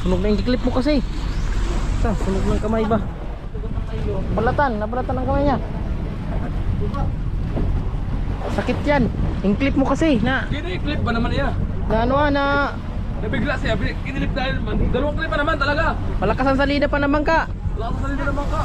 Sunog na yung clip mo kasi. Sa, sunog ng kamay ba? Balatan, nabalatan ang kamay niya. Sakit yan. Yung clip mo kasi na, Gini, clip ba naman iya? na ano ah, na Nabigla siya, kinilip dahil man. Dalawang clip pa naman talaga. malakas ang salida pa naman ka. Wala ko salita naman ka.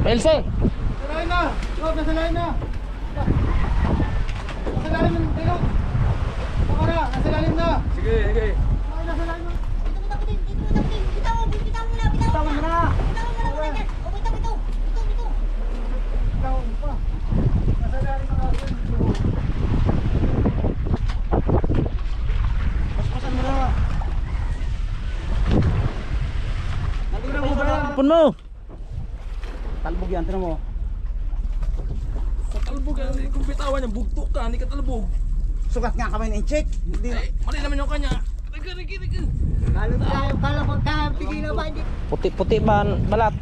Elsie, Salay na! Loob na salay na! Nasa lalim ng tilog! Baka na! Nasa lalim na! Sige, sige. Ay, nasa lalim na! Pun mo. Talbog yan, tinan mo. Sa talbog, yan, kung bitawan niya, bugtok ka, hindi ka talbog. Sugat nga kamay ng check. Hindi. Eh, mali naman yung kanya. Riga, riga, riga. Kalo tayo, kala mo tayo, tigilan ba hindi? Puti-puti ba balat?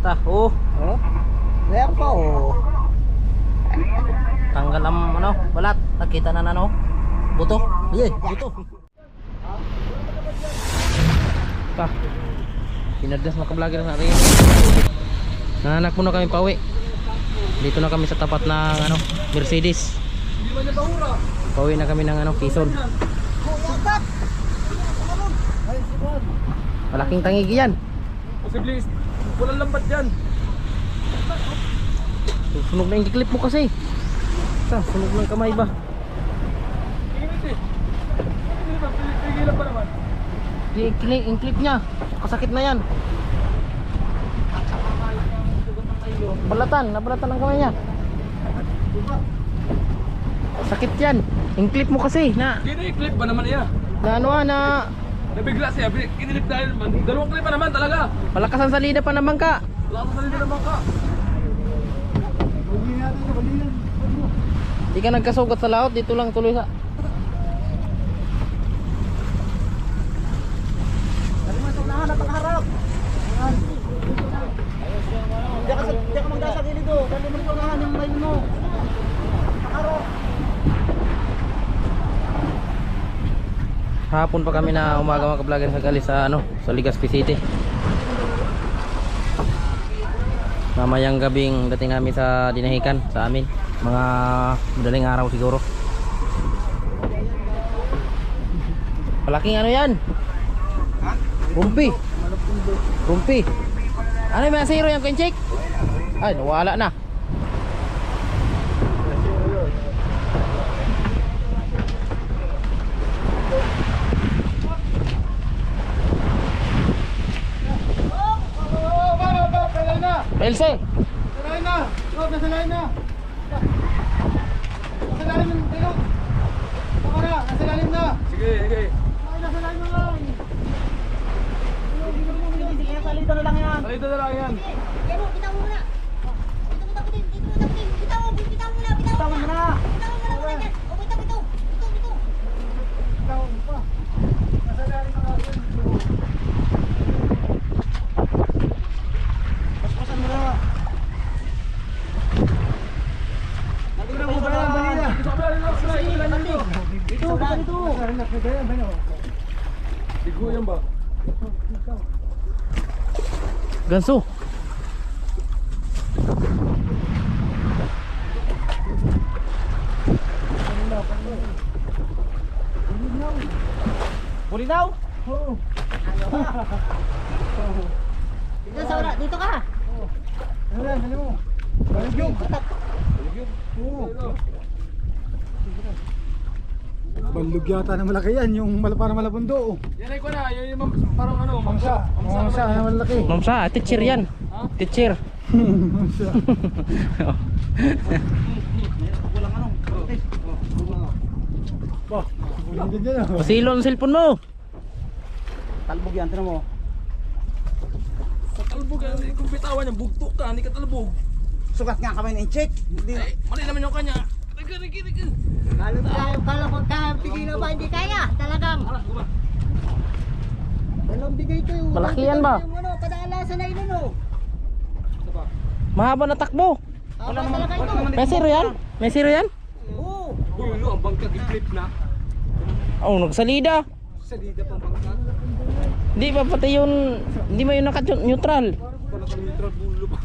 Ta, oh, Oh? Meron pa oh. tanggal ang ano, balat. Nakita na na no. Buto. Iya, buto. Ta. Pinadas mga ka-vlogger na rin. Nanak muna kami pauwi. Dito na kami sa tapat ng ano, Mercedes. Pauwi na kami ng ano, Quezon. Malaking tangigi yan. Posible, walang lambat yan. Sunog na yung clip mo kasi. Sa, sunog ng kamay ba? Eh. Pigilan pa naman. Yung clip, yung clip niya. Kasakit na yan. Balatan, nabalatan ang kamay niya. Sakit yan. Yung clip mo kasi na, Gini, clip ba naman iya? na ano ah, na Nabigla siya, kinilip dahil man. Dalawang clip pa naman talaga. malakas ang salida pa naman ka. Wala ko salita naman ka. Huli natin ito, huli yan. Di ka nagkasugat sa laot, dito lang tuloy sa... Dali mo sa unahan, napakaharap. Ayan. Diyan ka, diyan ka magdasa sa gilid mo unahan yung line mo. Napakaharap. Hapon pa kami na umaga mga ka-vlogger sa galis sa ano, sa Legazpi City. Mamayang gabing dating namin sa dinahikan sa amin. Mga madaling araw siguro. Malaking ano yan? Rumpi. Rumpi. Ano mga zero yung kinchik? Ay, nawala na. Baba, salay na! Elsie! Salay na! Loob na salay na! Nasa lalim ng tilog! Baka na! Nasa lalim na! Sige, sige. Ay, nasa lalim na lang! Sige, salita na lang yan. Salita na lang yan. Bitawan mo na. Ikaw pa! Nasa lalim na ako. Paspasan mo na. Nalimutan mo ba yan? Ito ka lang sa ilan nito. Dito, dito, dito. Nasa lalim na yan, bayo. Sigo yan ba? Ganso. Bulinaw? Oo. Dito, sa ura. Dito ka. Ano yan, ano mo? Balugyog! Oo. Balug yata na malaki yan, yung mal para malabundo. Oh. Yan ay ko na, yun yung mam- parang ano, Mamsa, mamsa na malaki. Mamsa, teacher yan. Ha? Teacher. Mamsa. Walang ano. Bah, din yan oh. Pasilon ang cellphone mo. Talbog yan, tinan mo. Sa talbog, yan, kung bitawan niya, bugtok ka, hindi ka talbog. Sugat nga kamay ng check. Hindi. Eh, mali naman yung kanya. Kalo tayo, kala mo tayo, tigilan ba hindi kaya? Talagang. Dalawang bigay yung Malaki yan ba? Yung ano, padaala sa nailan oh. Mahaba na takbo. Wala naman zero yan? May zero yan? Oo. Uy, lo, ang bangkag i-flip na. Oh, nagsalida. Salida pang bangkag. Di ba pati yun, di mo yun naka-neutral. Wala kang neutral bulo pa.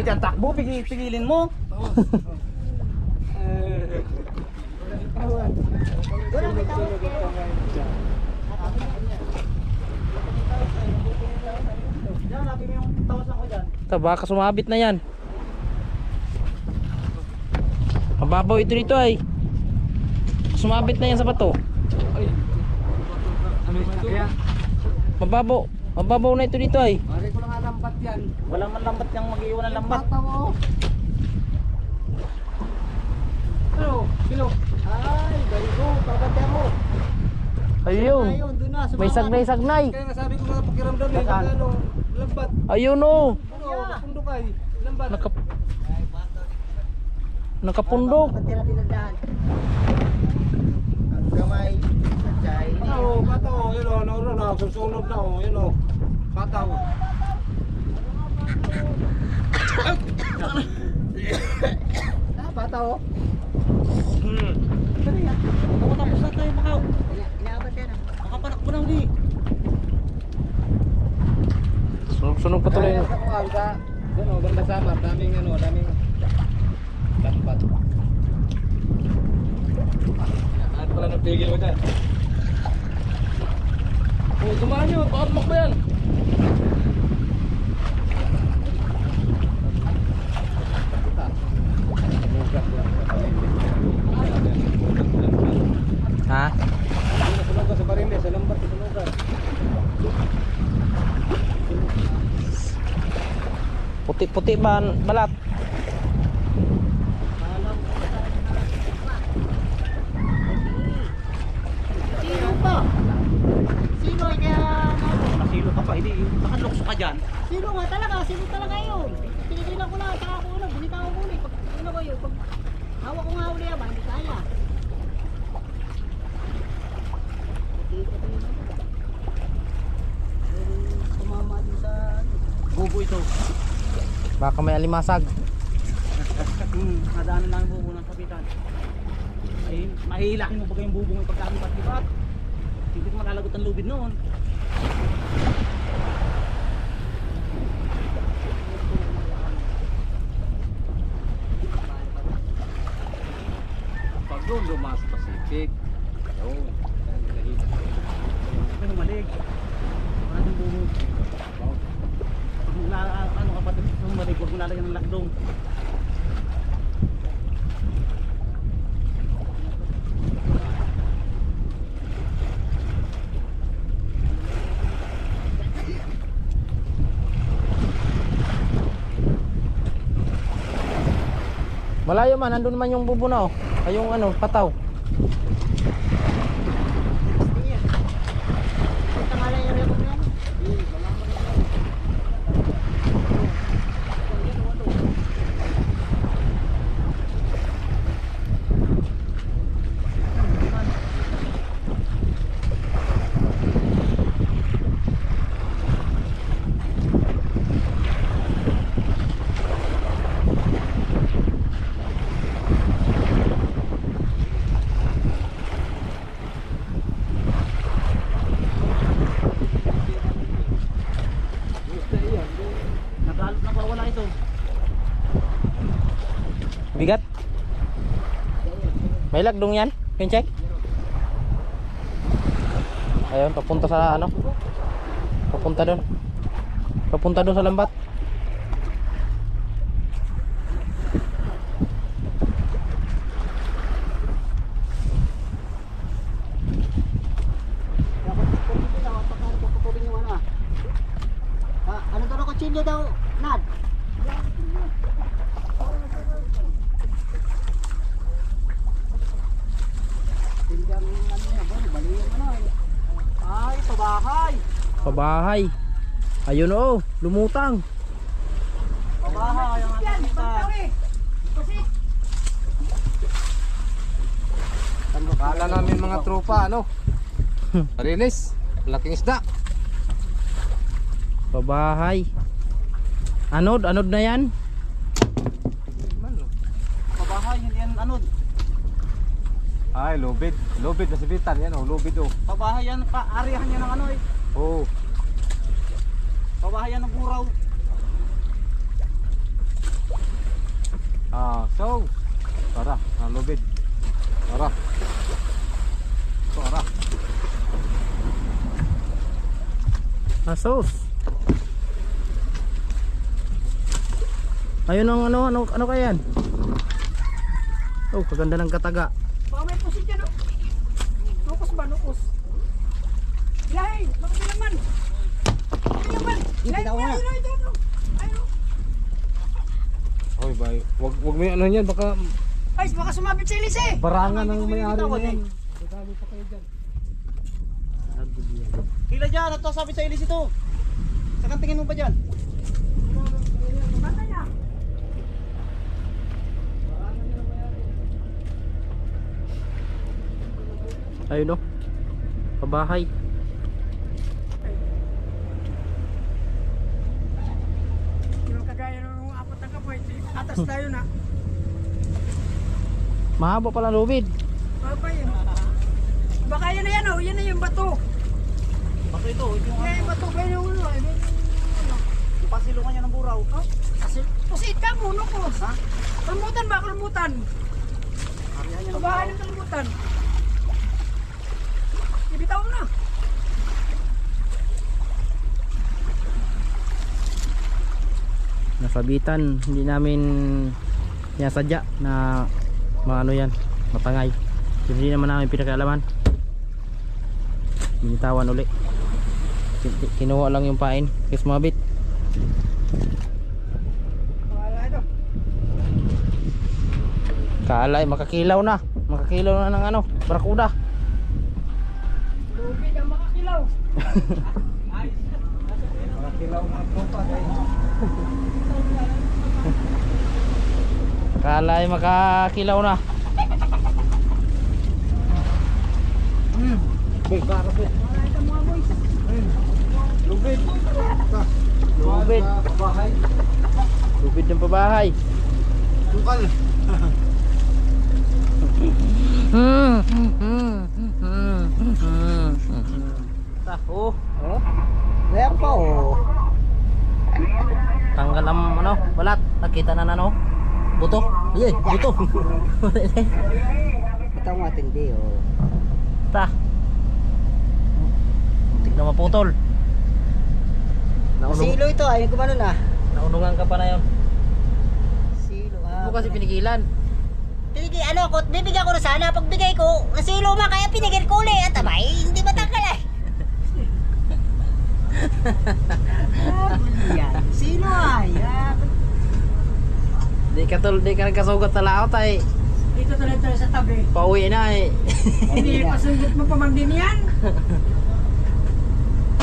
Ang takbo, pigil, pigilin mo. Wala may tawag kayo. Diyan, lapin mo yung tawas ako dyan. Ito, baka sumabit na yan. Mababaw ito dito ay. Sumabit na yan sa bato. Mababaw. Mababaw na ito dito ay. Pare ko lang alambat yan. Walang man lambat yung mag-iwan ng lambat. Ano? Sino? Ay, good. Babantay mo. Ayun. Ayun, doon na. May sagnay-sagnay. Kaya nga sabi ko mga pakiramdam eh. Saan? Ano? Lambat. Ayun oh. Ano? Kapundok ay. Lambat. Naka Nakapundok. Ang gamay. Ano? Bataw. Yun o. Ano na? Susunod na o. Yun o. Bataw. Ah, bata oh. Hmm. Ano yan? Ako tapos na tayo makaw. Inaabot yan ah. Makapanak mo lang di. Sunog-sunog patuloy. Kaya sa kuwan sa ano, banda samar, daming ano, daming lambat. At pala nagpigil mo dyan. Oh, dumaan nyo, baka tumakbo yan. Ha? Sunog ka sa barili, sa lambat, sunugan. Puti-puti ba balat? Sino ba? Sino ay kaya Masilo ka pa, hindi. Nakalukso ka dyan. Sino nga talaga? Sino talaga yun? Tinigilan ko na, saka ako na, binitawan ko ulit. Pag ano ko yun, pag hawak ko nga uli yan, hindi kaya. Dito ko yun. Pero Tumama din sa bubo ito. Baka may alimasag. Hmm, nadaanan lang yung bubo ng kapitan. Ay, mahihilakin mo ba yung bubo ng pagkakang patibat? Hindi ko malalagot ang lubid noon. Pag doon dumas Pacific. Yun. May humalig. Wala ng bubo. Pag na, ano ka pa humalig, huwag mo lalagyan ng lakdong. Malayo man, nandun man yung bubo na oh. Ay yung ano, pataw. Punta nga lang yung record na yan. Nagalot na pa wala ito. Bigat. May lagdong yan. Can check? Ayun, papunta sa ano? Papunta doon. Papunta doon sa lambat. Ano ah. Ah, ano daw na kutsilyo daw, Nad? Tingnan mo ano na ba, baliyan mo na eh. Ay, pabahay. Pabahay. Ayun oh, lumutang. Pabahay ang ating kita. Kala namin mga tropa, ano? Parilis. Malaking isda. Pabahay. Anod, anod na yan. Pabahay, hindi yan anod. Ay, lubid. Lubid na si Bitan. Yan oh, lubid oh. Pabahay yan, paarihan yan ng ano eh. Oh. Pabahay yan ng buraw. Ah, so. Tara, ah, lubid. Tara. Tara. Asos. Ayun ang ano, ano, ano kaya yan? Oh, kaganda ng kataga. Baka may pusit yan, oh. Nukos ba, nukos? Ilahin, baka may laman. May laman. Ilahin bitaw mo, nga. ayun, ayun, ayun, ayun. Oy, bay. Wag wag mo yung ano yan, baka Ay, baka sumabit sa ilis eh. barangan ng may-ari na yan. eh. Hila dyan, at sabi sa ilis ito. Saan tingin mo pa dyan? Bata niya. Ayun oh. Pabahay. Yung kagaya ng apat na kapoy. Atas tayo na. Mahaba pala lubid. Baba yun. Baka yan na yan, oh. Yan na yung bato. Bakit ito? Yung, Yan yung bato. Kaya yung ano, eh. yung pasilungan niya ng buraw. Oh, kasi, pusit ka mo, nukos. Ha? Kalmutan ba, kalmutan? Kabahan buraw. ng kalmutan. Ibitaw mo na. Nasabitan. Hindi namin sinasadya na maano yan. Matangay. Hindi naman namin pinakalaman. Binitawan uli. Kin- Kinuha lang yung pain. Kasi mabit. Ito. Kaalay, makakilaw na. Makakilaw na ng ano, barakuda. Lubid ang makakilaw. Kaalay, makakilaw na. Wala ito mga boys. Lubid. Lubid. Bahay. Lubid ng pabahay. Tukal. Hmm. Hmm. Hmm. Hmm. Taho. Oh? Meron pa oh. Tanggal ang ano, balat. Nakita na na no. Buto. Iya, buto. Ito ang matindi oh. Ta. Tignan maputol. Naunong, Silo ito, ayun ko na na. naunungan ka pa na yun. Silo Hindi ah. mo kasi pinigilan. Pinigay, ano ko, bibigyan ko na sana. Pagbigay ko, nasilo man kaya pinigil ko ulit. At abay, hindi matanggal eh. Yan, silo ay. ah. Di ka tol, di ka nagkasugat sa laot ay. Dito tuloy tayo sa tabi. Pauwi na eh. Hindi pasunggot mo pa man din yan.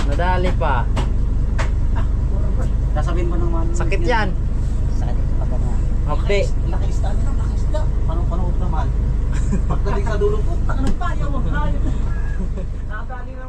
Nadali pa. Sasabihin mo naman. Sakit yan. Sakit pa ba nga? Hakdi. Nakista nila, nakista. Paano panood naman? Pagdating sa dulo po, takanong pa, yaw, ayaw. Nakadali naman yan.